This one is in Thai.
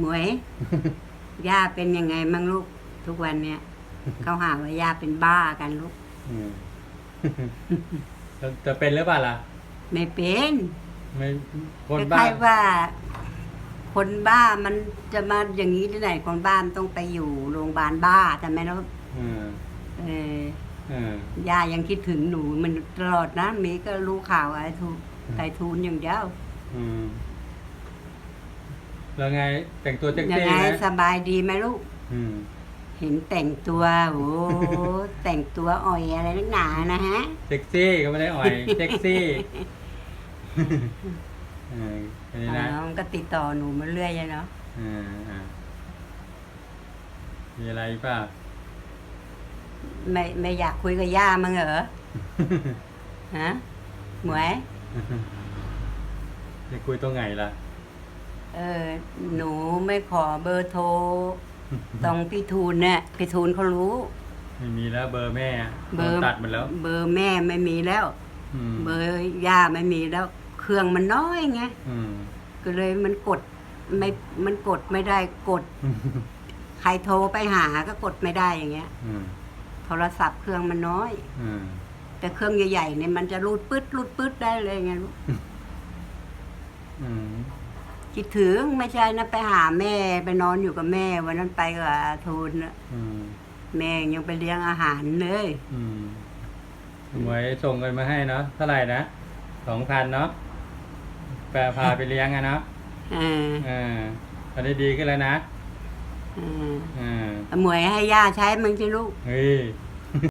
หมวย ย่าเป็นยังไงมั่งลูกทุกวันเนี้ยเขาหาว่าย่าเป็นบ้ากันลูก อืมจะจะเป็นหรือเปล่าล่ะ ไม่เป็นไม่คนคบ้า ล้ายๆว่า คนบ้ามันจะมาอย่างนี้ที่ไหนคนบ้ามันต้องไปอยู่โรงพยาบาลบ้าแต่ไหมลูกอืมเอออืมย่ายังคิดถึงหนูมันตลอดนะมีก็รู้ข่าวไอ้ทูไอ้ทูนอย่างเดียวอืม แล้วไงแต่งตัวเซ็กยังซี่ไงไหมสบายดีไหมลูก อืมเห็นแต่งตัวโอ้แต่งตัวอ่อยอะไรนักหนานะฮะ เซ็กซี่ก็ไม่ได้อ่อยเซ็กซี่เอออันนี้นะน้องก็ติดต่อหนูมาเรื่อยอะเนาะอ่าอ่ามีอะไรเปล่า ไม่ไม่อยากคุยกับย่ามั้งเหรอฮะหมวยจะคุยตรงไหนล่ะ เออหนูไม่ขอเบอร์โทรตรงพี่ทูนเนี่ยพี่ทูนเขารู้ ไม่มีแล้วเบอร์แม่อะเบอร์โดนตัดหมดแล้ว เบอร์แม่ไม่มีแล้ว อืมเบอร์ย่าไม่มีแล้ว เครื่องมันน้อยไงอืมก็เลยมันกดไม่มันกดไม่ได้กด ใครโทรไปหาก็กดไม่ได้อย่างเงี้ย อืมโทรศัพท์เครื่องมันน้อย อืมแต่เครื่องใหญ่ๆเนี่ยมันจะรูดปื๊ดรูดปื๊ดได้เลยไงลูกอืม คิดถึงไม่ใช่นะไปหาแม่ไปนอนอยู่กับแม่ วันนั้นไปกับอาทูนน่ะอืมแม่ยังไปเลี้ยงอาหารเลยอืมหมวยส่งเงินมาให้เนาะเท่าไหร่นะสองพันเนาะแปลพาไปเลี้ยงอะเนาะเอออ่าตอนนี้ดีขึ้นแล้วนะเอออ่าหมวยให้ย่าใช้มึงสิลูก เฮ้ย